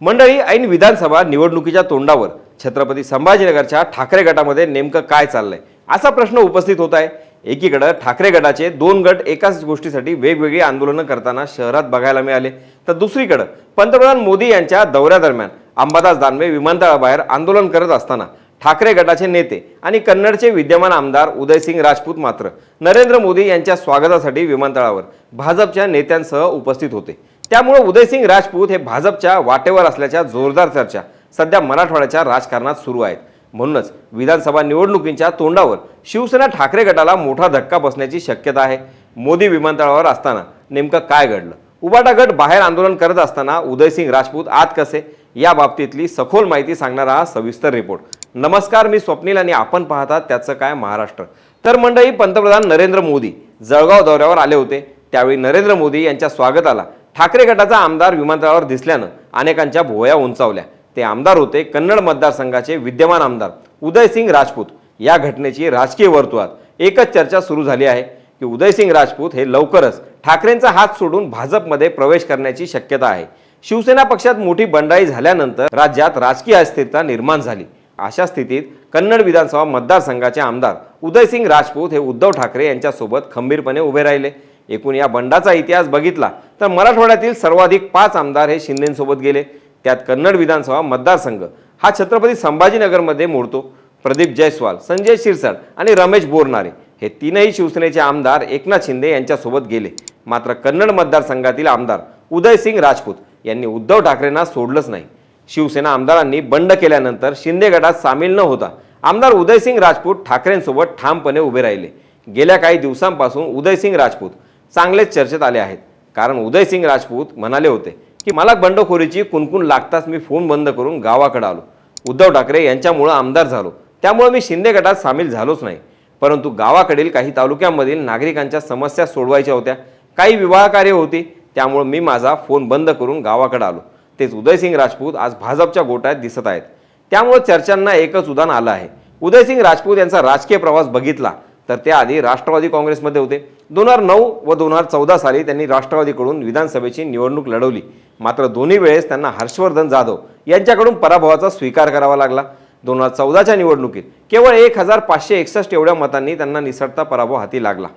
मंडळी ऐन विधानसभा निवडणुकीच्या तोंडावर छत्रपती संभाजीनगरच्या ठाकरे गटामध्ये नेमकं काय चाललंय? असा प्रश्न उपस्थित होत आहे. एकीकडं ठाकरे गटाचे दोन गट एकाच गोष्टीसाठी वेगवेगळी आंदोलनं करताना शहरात बघायला मिळाले. तर दुसरीकडं पंतप्रधान मोदी यांच्या दौऱ्यादरम्यान अंबादास दानवे विमानतळाबाहेर आंदोलन करत असताना ठाकरे गटाचे नेते आणि कन्नडचे विद्यमान आमदार उदयसिंग राजपूत मात्र नरेंद्र मोदी यांच्या स्वागतासाठी विमानतळावर भाजपच्या नेत्यांसह उपस्थित होते. त्यामुळे उदयसिंग राजपूत हे भाजपच्या वाटेवर असल्याच्या जोरदार चर्चा सध्या मराठवाड्याच्या राजकारणात सुरू आहेत. म्हणूनच विधानसभा निवडणुकींच्या तोंडावर शिवसेना ठाकरे गटाला मोठा धक्का बसण्याची शक्यता आहे. मोदी विमानतळावर असताना नेमकं काय घडलं? उबाटा गट बाहेर आंदोलन करत असताना उदयसिंग राजपूत आत कसे? या बाबतीतली सखोल माहिती सांगणारा हा सविस्तर रिपोर्ट. नमस्कार मी स्वप्नील आणि आपण पाहतात त्याचं काय महाराष्ट्र. तर मंडळी पंतप्रधान नरेंद्र मोदी जळगाव दौऱ्यावर आले होते. त्यावेळी नरेंद्र मोदी यांच्या स्वागताला ठाकरे गटाचा आमदार विमानतळावर दिसल्यानं अनेकांच्या भोवया उंचावल्या. ते आमदार होते कन्नड मतदारसंघाचे विद्यमान आमदार उदयसिंग राजपूत. या घटनेची राजकीय वर्तुळात एकच चर्चा सुरू झाली आहे की उदयसिंग राजपूत हे लवकरच ठाकरेंचा हात सोडून भाजपमध्ये प्रवेश करण्याची शक्यता आहे. शिवसेना पक्षात मोठी बंडाई झाल्यानंतर राज्यात राजकीय अस्थिरता निर्माण झाली. अशा स्थितीत कन्नड विधानसभा मतदारसंघाचे आमदार उदयसिंग राजपूत हे उद्धव ठाकरे यांच्यासोबत खंबीरपणे उभे राहिले. एकूण या बंडाचा इतिहास बघितला तर मराठवाड्यातील सर्वाधिक पाच आमदार हे शिंदेंसोबत गेले. त्यात कन्नड विधानसभा मतदारसंघ. हा छत्रपती संभाजीनगरमध्ये मोडतो. प्रदीप जयस्वाल संजय शिरसाट आणि रमेश बोरनारे हे तीनही शिवसेनेचे आमदार एकनाथ शिंदे यांच्यासोबत गेले. मात्र कन्नड मतदारसंघातील आमदार उदयसिंग राजपूत यांनी उद्धव ठाकरेंना सोडलंच नाही. शिवसेना आमदारांनी बंड केल्यानंतर शिंदे गटात सामील न होता आमदार उदयसिंग राजपूत ठाकरेंसोबत ठामपणे उभे राहिले. गेल्या काही दिवसांपासून उदयसिंग राजपूत चांगलेच चर्चेत आले आहेत. कारण उदयसिंग राजपूत म्हणाले होते की मला बंडखोरीची कुणकुण लागताच मी फोन बंद करून गावाकडे आलो. उद्धव ठाकरे यांच्यामुळं आमदार झालो. त्यामुळे मी शिंदे गटात सामील झालोच नाही. परंतु गावाकडील काही तालुक्यांमधील नागरिकांच्या समस्या सोडवायच्या होत्या. काही विवाह कार्य होती. त्यामुळे मी माझा फोन बंद करून गावाकडे आलो. तेच उदयसिंग राजपूत आज भाजपच्या गोट्यात दिसत आहेत. त्यामुळे चर्चांना एकच उदाहरण आलं आहे. उदयसिंग राजपूत यांचा राजकीय प्रवास बघितला. तर त्याआधी राष्ट्रवादी काँग्रेसमध्ये होते. दोन हजार नऊ व दोन हजार चौदा साली त्यांनी राष्ट्रवादीकडून विधानसभेची निवडणूक लढवली. मात्र दोन्ही वेळेस त्यांना हर्षवर्धन जाधव यांच्याकडून पराभवाचा स्वीकार करावा लागला. दोन हजार चौदाच्या निवडणुकीत केवळ एक हजार पाचशे एकसष्ट एवढ्या मतांनी त्यांना निसटता पराभव हाती लागला.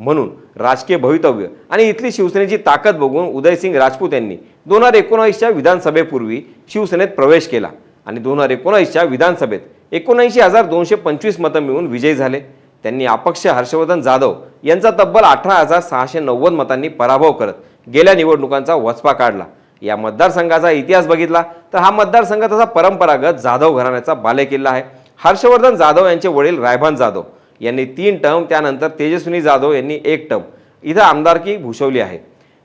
म्हणून राजकीय भवितव्य आणि इथली शिवसेनेची ताकद बघून उदयसिंग राजपूत यांनी दोन हजार एकोणावीसच्या विधानसभेपूर्वी शिवसेनेत प्रवेश केला आणि दोन हजार एकोणावीसच्या विधानसभेत एकोणऐंशी हजार दोनशे पंचवीस मतं मिळून विजयी झाले. त्यांनी अपक्ष हर्षवर्धन जाधव यांचा तब्बल अठरा हजार सहाशे नव्वद मतांनी पराभव करत गेल्या निवडणुकांचा वचपा काढला. या मतदारसंघाचा इतिहास बघितला तर हा मतदारसंघ तसा परंपरागत जाधव घराण्याचा बालेकिल्ला आहे. हर्षवर्धन जाधव यांचे वडील रायभान जाधव यांनी तीन टर्म त्यानंतर तेजस्विनी जाधव यांनी एक टर्म. इथं आमदारकी भूषवली आहे.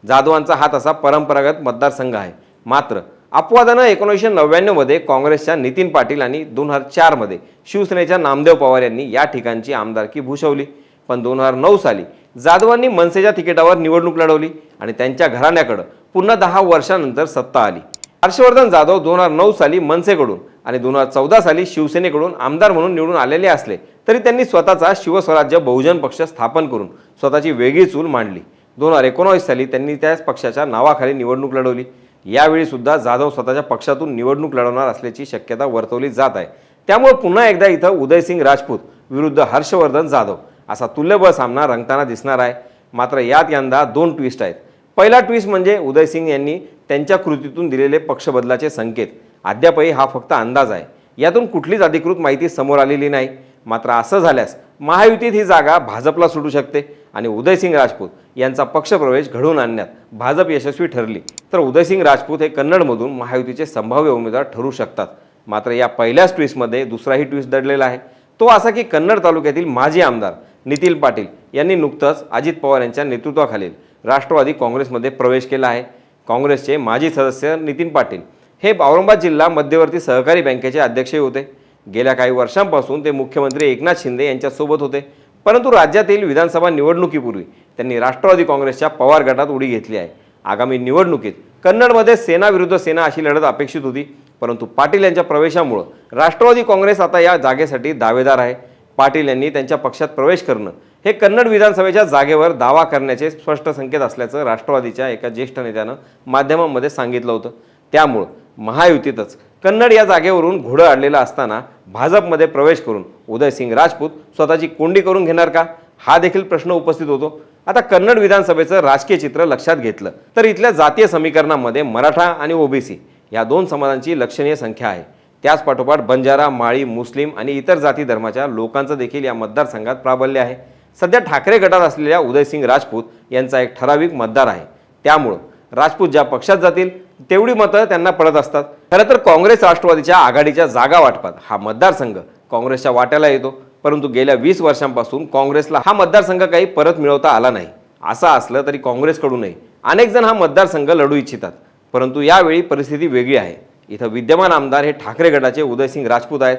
जाधवांचा हा तसा परंपरागत मतदारसंघ आहे. मात्र अपवादानं एकोणीसशे नव्याण्णवमध्ये काँग्रेसच्या नितीन पाटील आणि दोन हजार चारमध्ये शिवसेनेच्या नामदेव पवार यांनी या ठिकाणची आमदारकी भूषवली. पण दोन हजार नऊ साली जाधवांनी मनसेच्या तिकिटावर निवडणूक लढवली आणि त्यांच्या घराण्याकडं पुन्हा दहा वर्षानंतर सत्ता आली. हर्षवर्धन जाधव दोन हजार नऊ साली मनसेकडून आणि दोन हजार चौदा साली शिवसेनेकडून आमदार म्हणून निवडून आलेले असले तरी त्यांनी स्वतःचा शिवस्वराज्य बहुजन पक्ष स्थापन करून स्वतःची वेगळी चूल मांडली. दोन हजार एकोणावीस साली त्यांनी त्याच पक्षाच्या नावाखाली निवडणूक लढवली. यावेळी सुद्धा जाधव स्वतःच्या पक्षातून निवडणूक लढवणार असल्याची शक्यता वर्तवली जात आहे. त्यामुळे पुन्हा एकदा इथं उदयसिंग राजपूत विरुद्ध हर्षवर्धन जाधव असा तुल्यबळ सामना रंगताना दिसणार आहे. मात्र यात यंदा दोन ट्विस्ट आहेत. पहिला ट्विस्ट म्हणजे उदयसिंग यांनी त्यांच्या कृतीतून दिलेले पक्षबदलाचे संकेत. अद्यापही हा फक्त अंदाज आहे. यातून कुठलीच अधिकृत माहिती समोर आलेली नाही. मात्र असं झाल्यास महायुतीत ही जागा भाजपला सुटू शकते. आणि उदयसिंग राजपूत यांचा पक्षप्रवेश घडवून आणण्यात भाजप यशस्वी ठरली. तर उदयसिंग राजपूत हे कन्नडमधून महायुतीचे संभाव्य उमेदवार ठरू शकतात. मात्र या पहिल्याच ट्विस्टमध्ये दुसराही ट्विस्ट दडलेला आहे. तो असा की कन्नड तालुक्यातील माजी आमदार नितीन पाटील यांनी नुकतंच अजित पवार यांच्या नेतृत्वाखालील राष्ट्रवादी काँग्रेसमध्ये प्रवेश केला आहे. काँग्रेसचे माजी सदस्य नितीन पाटील हे औरंगाबाद जिल्हा मध्यवर्ती सहकारी बँकेचे अध्यक्षही होते. गेल्या काही वर्षांपासून ते मुख्यमंत्री एकनाथ शिंदे यांच्यासोबत होते. परंतु राज्यातील विधानसभा निवडणुकीपूर्वी त्यांनी राष्ट्रवादी काँग्रेसच्या पवार गटात उडी घेतली आहे. आगामी निवडणुकीत कन्नडमध्ये सेना विरुद्ध सेना अशी लढत अपेक्षित होती परंतु पाटील यांच्या प्रवेशामुळं राष्ट्रवादी काँग्रेस आता या जागेसाठी दावेदार आहे. पाटील यांनी त्यांच्या पक्षात प्रवेश करणं हे कन्नड विधानसभेच्या जागेवर दावा करण्याचे स्पष्ट संकेत असल्याचं राष्ट्रवादीच्या एका ज्येष्ठ नेत्यानं माध्यमांमध्ये सांगितलं होतं. त्यामुळं महायुतीतच कन्नड या जागेवरून घोडं आणलेलं असताना भाजपमध्ये प्रवेश करून उदयसिंग राजपूत स्वतःची कोंडी करून घेणार का? हा देखील प्रश्न उपस्थित होतो. आता कन्नड विधानसभेचं राजकीय चित्र लक्षात घेतलं तर इथल्या जातीय समीकरणामध्ये मराठा आणि ओबीसी या दोन समाजांची लक्षणीय संख्या आहे. त्याच पाठोपाठ बंजारा माळी मुस्लिम आणि इतर जाती धर्माच्या लोकांचं देखील या मतदारसंघात प्राबल्य आहे. सध्या ठाकरे गटात असलेल्या उदयसिंग राजपूत यांचा एक ठराविक मतदार आहे. त्यामुळं राजपूत ज्या पक्षात जातील तेवढी मतं त्यांना पडत असतात. खरं तर काँग्रेस राष्ट्रवादीच्या आघाडीच्या जागा वाटपात हा मतदारसंघ काँग्रेसच्या वाट्याला येतो. परंतु गेल्या वीस वर्षांपासून काँग्रेसला हा मतदारसंघ काही परत मिळवता आला नाही. असं असलं तरी काँग्रेसकडूनही अनेक जण हा मतदारसंघ लढू इच्छितात. परंतु यावेळी परिस्थिती वेगळी आहे. इथं विद्यमान आमदार हे ठाकरे गटाचे उदयसिंग राजपूत आहेत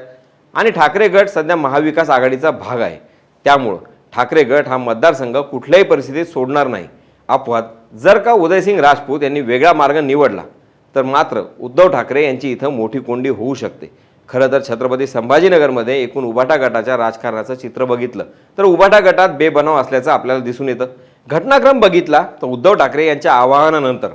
आणि ठाकरे गट सध्या महाविकास आघाडीचा भाग आहे. त्यामुळं ठाकरे गट हा मतदारसंघ कुठल्याही परिस्थितीत सोडणार नाही. अपवाद. जर का उदयसिंग राजपूत यांनी वेगळा मार्ग निवडला तर मात्र उद्धव ठाकरे यांची इथं मोठी कोंडी होऊ शकते. खरं तर छत्रपती संभाजीनगरमध्ये एकूण उबाटा गटाच्या राजकारणाचं चित्र बघितलं. तर उबाटा गटात बेबनाव असल्याचं आपल्याला दिसून येतं. घटनाक्रम बघितला तर उद्धव ठाकरे यांच्या आवाहनानंतर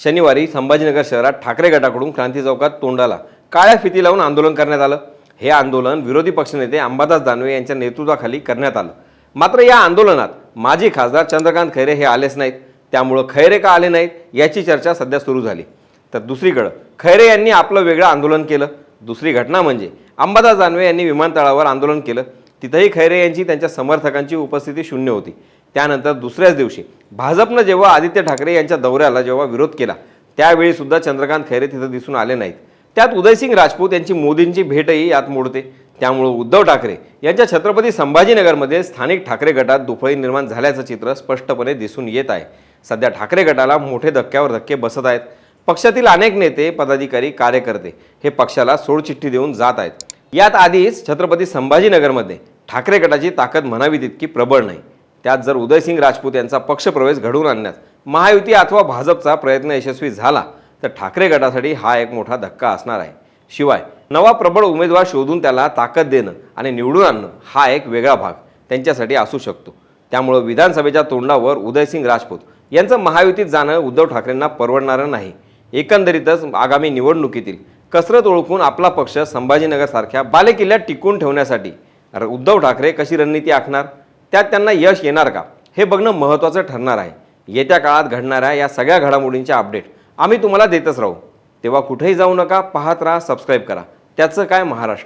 शनिवारी संभाजीनगर शहरात ठाकरे गटाकडून क्रांती चौकात तोंडाला काळ्या फिती लावून आंदोलन करण्यात आलं. हे आंदोलन विरोधी पक्षनेते अंबादास दानवे यांच्या नेतृत्वाखाली करण्यात आलं. मात्र या आंदोलनात माजी खासदार चंद्रकांत खैरे हे आलेच नाहीत. त्यामुळं खैरे का आले नाहीत याची चर्चा सध्या सुरू झाली. तर दुसरीकडं खैरे यांनी आपलं वेगळं आंदोलन केलं. दुसरी घटना म्हणजे अंबादास जानवे यांनी विमानतळावर आंदोलन केलं. तिथंही खैरे यांची त्यांच्या समर्थकांची उपस्थिती शून्य होती. त्यानंतर दुसऱ्याच दिवशी भाजपनं जेव्हा आदित्य ठाकरे यांच्या दौऱ्याला जेव्हा विरोध केला त्यावेळी सुद्धा चंद्रकांत खैरे तिथं दिसून आले नाहीत. त्यात उदयसिंग राजपूत यांची मोदींची भेटही यात मोडते. त्यामुळे उद्धव ठाकरे यांच्या छत्रपती संभाजीनगरमध्ये स्थानिक ठाकरे गटात दुफळी निर्माण झाल्याचं चित्र स्पष्टपणे दिसून येत आहे. सध्या ठाकरे गटाला मोठे धक्क्यावर धक्के बसत आहेत. पक्षातील अनेक नेते पदाधिकारी कार्यकर्ते हे पक्षाला सोडचिठ्ठी देऊन जात आहेत. यात आधीच छत्रपती संभाजीनगरमध्ये ठाकरे गटाची ताकद म्हणावी तितकी प्रबळ नाही. त्यात जर उदयसिंग राजपूत यांचा पक्षप्रवेश घडवून आणण्यात महायुती अथवा भाजपचा प्रयत्न यशस्वी झाला तर ठाकरे गटासाठी हा एक मोठा धक्का असणार आहे. शिवाय नवा प्रबळ उमेदवार शोधून त्याला ताकद देणं आणि निवडून आणणं हा एक वेगळा भाग त्यांच्यासाठी असू शकतो. त्यामुळं विधानसभेच्या तोंडावर उदयसिंग राजपूत यांचं महायुतीत जाणं उद्धव ठाकरेंना परवडणारं नाही. एकंदरीतच आगामी निवडणुकीतील कसरत ओळखून आपला पक्ष संभाजीनगरसारख्या बालेकिल्ल्यात टिकून ठेवण्यासाठी. उद्धव ठाकरे कशी रणनीती आखणार? त्यात त्यांना यश येणार का? हे बघणं महत्त्वाचं ठरणार आहे. येत्या काळात घडणाऱ्या या सगळ्या घडामोडींचे अपडेट आम्ही तुम्हाला देतच राहू. तेव्हा कुठेही जाऊ नका पाहत राहा सबस्क्राईब करा. त्याचं काय महाराष्ट्र?